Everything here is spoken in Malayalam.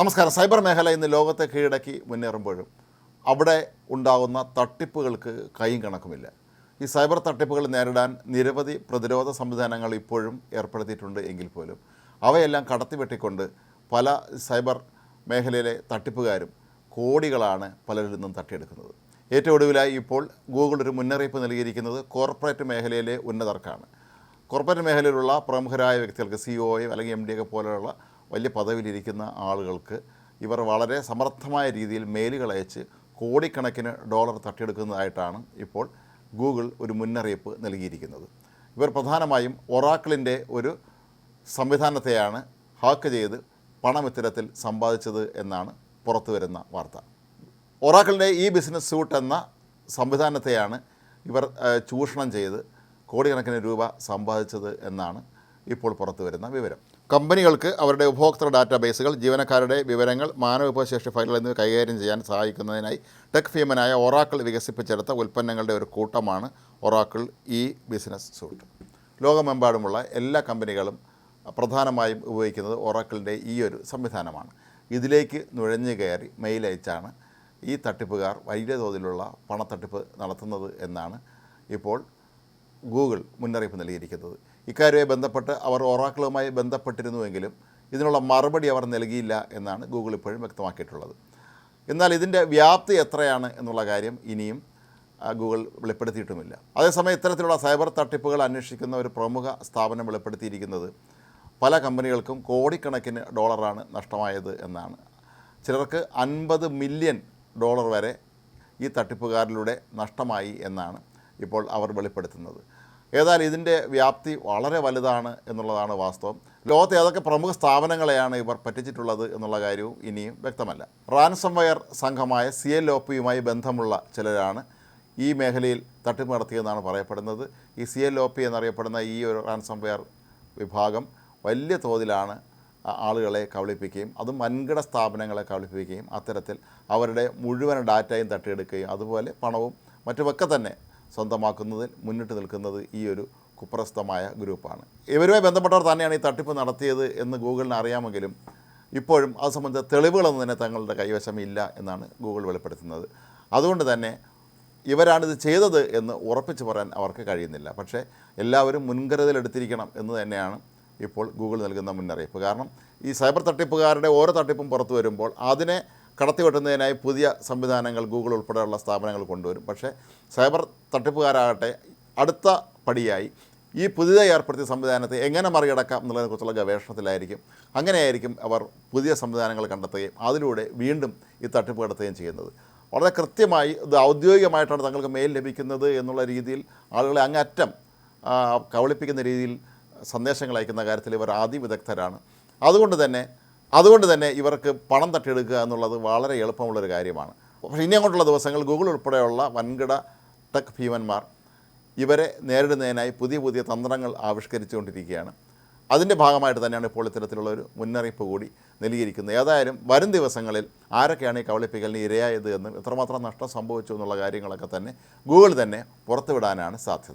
നമസ്കാരം. സൈബർ മേഖല ഇന്ന് ലോകത്തെ കീഴടക്കി മുന്നേറുമ്പോഴും അവിടെ ഉണ്ടാകുന്ന തട്ടിപ്പുകൾക്ക് കൈയും കണക്കുമില്ല. ഈ സൈബർ തട്ടിപ്പുകൾ നേരിടാൻ നിരവധി പ്രതിരോധ സംവിധാനങ്ങൾ ഇപ്പോഴും ഏർപ്പെടുത്തിയിട്ടുണ്ട് എങ്കിൽ പോലും. അവയെല്ലാം കടത്തിവെട്ടിക്കൊണ്ട് പല സൈബർ മേഖലയിലെ തട്ടിപ്പുകാരും കോടികളാണ് പലരിൽ നിന്നും തട്ടിയെടുക്കുന്നത്. ഏറ്റവും ഒടുവിലായി ഇപ്പോൾ ഗൂഗിൾ ഒരു മുന്നറിയിപ്പ് നൽകിയിരിക്കുന്നത് കോർപ്പറേറ്റ് മേഖലയിലെ ഉന്നതർക്കാണ്. കോർപ്പറേറ്റ് മേഖലയിലുള്ള പ്രമുഖരായ വ്യക്തികൾക്ക് സി ഒ അല്ലെങ്കിൽ എം ഡി ഒക്കെ പോലെയുള്ള വലിയ പദവിയിലിരിക്കുന്ന ആളുകൾക്ക് ഇവർ വളരെ സമർത്ഥമായ രീതിയിൽ മെയിലുകൾ അയച്ച് കോടിക്കണക്കിന് ഡോളർ തട്ടിയെടുക്കുന്നതായിട്ടാണ് ഇപ്പോൾ ഗൂഗിൾ ഒരു മുന്നറിയിപ്പ് നൽകിയിരിക്കുന്നത്. ഇവർ പ്രധാനമായും ഒറാക്കിളിന്റെ ഒരു സംവിധാനത്തെയാണ് ഹാക്ക് ചെയ്ത് പണം ഇത്തരത്തിൽ സമ്പാദിച്ചത് എന്നാണ് പുറത്തു വരുന്ന വാർത്ത. ഒറാക്കിളിന്റെ ഈ ബിസിനസ് സ്യൂട്ട് എന്ന സംവിധാനത്തെയാണ് ഇവർ ചൂഷണം ചെയ്ത് കോടിക്കണക്കിന് രൂപ സമ്പാദിച്ചത് എന്നാണ് ഇപ്പോൾ പുറത്തു വരുന്ന വിവരം. കമ്പനികൾക്ക് അവരുടെ ഉപഭോക്തൃ ഡാറ്റാബേസുകൾ ജീവനക്കാരുടെ വിവരങ്ങൾ മാനവവിഭവശേഷി ഫയലുകൾ എന്നിവ കൈകാര്യം ചെയ്യാൻ സഹായിക്കുന്നതിനായി ടെക് ഫീമനായ ഒറാക്കിൾ വികസിപ്പിച്ചെടുത്ത ഉൽപ്പന്നങ്ങളുടെ ഒരു കൂട്ടമാണ് ഒറാക്കിൾ ഈ ബിസിനസ് സൂട്ട്. ലോകമെമ്പാടുമുള്ള എല്ലാ കമ്പനികളും പ്രധാനമായും ഉപയോഗിക്കുന്നത് ഒറാക്കിളിന്റെ ഈ ഒരു സംവിധാനമാണ്. ഇതിലേക്ക് നുഴഞ്ഞു കയറി മെയിൽ അയച്ചാണ് ഈ തട്ടിപ്പുകാർ വലിയ തോതിലുള്ള പണത്തട്ടിപ്പ് നടത്തുന്നത് എന്നാണ് ഇപ്പോൾ ഗൂഗിൾ മുന്നറിയിപ്പ് നൽകിയിരിക്കുന്നത്. ഇക്കാര്യവുമായി ബന്ധപ്പെട്ട് അവർ ഒറാക്കിളുമായി ബന്ധപ്പെട്ടിരുന്നുവെങ്കിലും ഇതിനുള്ള മറുപടി അവർ നൽകിയില്ല എന്നാണ് ഗൂഗിൾ ഇപ്പോഴും വ്യക്തമാക്കിയിട്ടുള്ളത്. എന്നാൽ ഇതിന്റെ വ്യാപ്തി എത്രയാണ് എന്നുള്ള കാര്യം ഇനിയും ഗൂഗിൾ വെളിപ്പെടുത്തിയിട്ടുമില്ല. അതേസമയം ഇത്തരത്തിലുള്ള സൈബർ തട്ടിപ്പുകൾ അന്വേഷിക്കുന്ന ഒരു പ്രമുഖ സ്ഥാപനം വെളിപ്പെടുത്തിയിരിക്കുന്നത് പല കമ്പനികൾക്കും കോടിക്കണക്കിന് ഡോളറാണ് നഷ്ടമായത് എന്നാണ്. ചിലർക്ക് അൻപത് മില്യൺ ഡോളർ വരെ ഈ തട്ടിപ്പുകാരിലൂടെ നഷ്ടമായി എന്നാണ് ഇപ്പോൾ അവർ വെളിപ്പെടുത്തുന്നത്. ഏതായാലും ഇതിന്റെ വ്യാപ്തി വളരെ വലുതാണ് എന്നുള്ളതാണ് വാസ്തവം. ലോകത്തെ ഏതൊക്കെ പ്രമുഖ സ്ഥാപനങ്ങളെയാണ് ഇവർ പറ്റിച്ചിട്ടുള്ളത് എന്നുള്ള കാര്യവും ഇനിയും വ്യക്തമല്ല. റാൻസംവയർ സംഘമായ സി എൽ ഒ പിയുമായി ബന്ധമുള്ള ചിലരാണ് ഈ മേഖലയിൽ തട്ടിപ്പ് നടത്തിയെന്നാണ് പറയപ്പെടുന്നത്. ഈ സി എൽ ഒ പി എന്നറിയപ്പെടുന്ന ഈ ഒരു റാൻസംവെയർ വിഭാഗം വലിയ തോതിലാണ് ആളുകളെ കബളിപ്പിക്കുകയും അതും വൻകിട സ്ഥാപനങ്ങളെ കബളിപ്പിക്കുകയും അത്തരത്തിൽ അവരുടെ മുഴുവൻ ഡാറ്റയും തട്ടിയെടുക്കുകയും അതുപോലെ പണവും മറ്റുമൊക്കെ തന്നെ സ്വന്തമാക്കുന്നതിൽ മുന്നിട്ട് നിൽക്കുന്നത് ഈ ഒരു കുപ്രസ്ഥമായ ഗ്രൂപ്പാണ്. ഇവരുമായി ബന്ധപ്പെട്ടവർ തന്നെയാണ് ഈ തട്ടിപ്പ് നടത്തിയത് എന്ന് ഗൂഗിളിന് അറിയാമെങ്കിലും ഇപ്പോഴും അത് സംബന്ധിച്ച തെളിവുകളൊന്നും തന്നെ തങ്ങളുടെ കൈവശം ഇല്ല എന്നാണ് ഗൂഗിൾ വെളിപ്പെടുത്തുന്നത്. അതുകൊണ്ട് തന്നെ ഇവരാണിത് ചെയ്തത് എന്ന് ഉറപ്പിച്ച് പറയാൻ അവർക്ക് കഴിയുന്നില്ല. പക്ഷേ എല്ലാവരും മുൻകരുതലെടുത്തിരിക്കണം എന്ന് തന്നെയാണ് ഇപ്പോൾ ഗൂഗിൾ നൽകുന്ന മുന്നറിയിപ്പ്. കാരണം ഈ സൈബർ തട്ടിപ്പുകാരുടെ ഓരോ തട്ടിപ്പും പുറത്തു വരുമ്പോൾ അതിനെ കടത്തിവെട്ടുന്നതിനായി പുതിയ സംവിധാനങ്ങൾ ഗൂഗിൾ ഉൾപ്പെടെയുള്ള സ്ഥാപനങ്ങൾ കൊണ്ടുവരും. പക്ഷേ സൈബർ തട്ടിപ്പുകാരാകട്ടെ അടുത്ത പടിയായി ഈ പുതിയതായി ഏർപ്പെടുത്തിയ സംവിധാനത്തെ എങ്ങനെ മറികടക്കാം എന്നുള്ളതിനെക്കുറിച്ചുള്ള ഗവേഷണത്തിലായിരിക്കും. അങ്ങനെയായിരിക്കും അവർ പുതിയ സംവിധാനങ്ങൾ കണ്ടെത്തുകയും അതിലൂടെ വീണ്ടും ഈ തട്ടിപ്പ് കടത്തുകയും ചെയ്യുന്നത്. വളരെ കൃത്യമായി ഇത് ഔദ്യോഗികമായിട്ടാണ് തങ്ങൾക്ക് മെയിൽ ലഭിക്കുന്നത് എന്നുള്ള രീതിയിൽ ആളുകളെ അങ്ങറ്റം കവളിപ്പിക്കുന്ന രീതിയിൽ സന്ദേശങ്ങൾ അയക്കുന്ന കാര്യത്തിൽ ഇവർ ആദ്യ വിദഗ്ധരാണ് അതുകൊണ്ട് തന്നെ അതുകൊണ്ട് തന്നെ ഇവർക്ക് പണം തട്ടിയെടുക്കുക എന്നുള്ളത് വളരെ എളുപ്പമുള്ളൊരു കാര്യമാണ്. പക്ഷേ ഇനി അങ്ങോട്ടുള്ള ദിവസങ്ങൾ ഗൂഗിൾ ഉൾപ്പെടെയുള്ള വൻകിട ടെക് ഭീമന്മാർ ഇവരെ നേരിടുന്നതിനായി പുതിയ പുതിയ തന്ത്രങ്ങൾ ആവിഷ്കരിച്ചുകൊണ്ടിരിക്കുകയാണ്. അതിന്റെ ഭാഗമായിട്ട് തന്നെയാണ് ഇപ്പോൾ ഇത്തരത്തിലുള്ള ഒരു മുന്നറിയിപ്പ് കൂടി നൽകിയിരിക്കുന്നത്. ഏതായാലും വരും ദിവസങ്ങളിൽ ആരൊക്കെയാണ് ഈ കവളിപ്പിക്കലിന് ഇരയായത് എന്നും എത്രമാത്രം നഷ്ടം സംഭവിച്ചു എന്നുള്ള കാര്യങ്ങളൊക്കെ തന്നെ ഗൂഗിൾ തന്നെ പുറത്തുവിടാനാണ് സാധ്യത.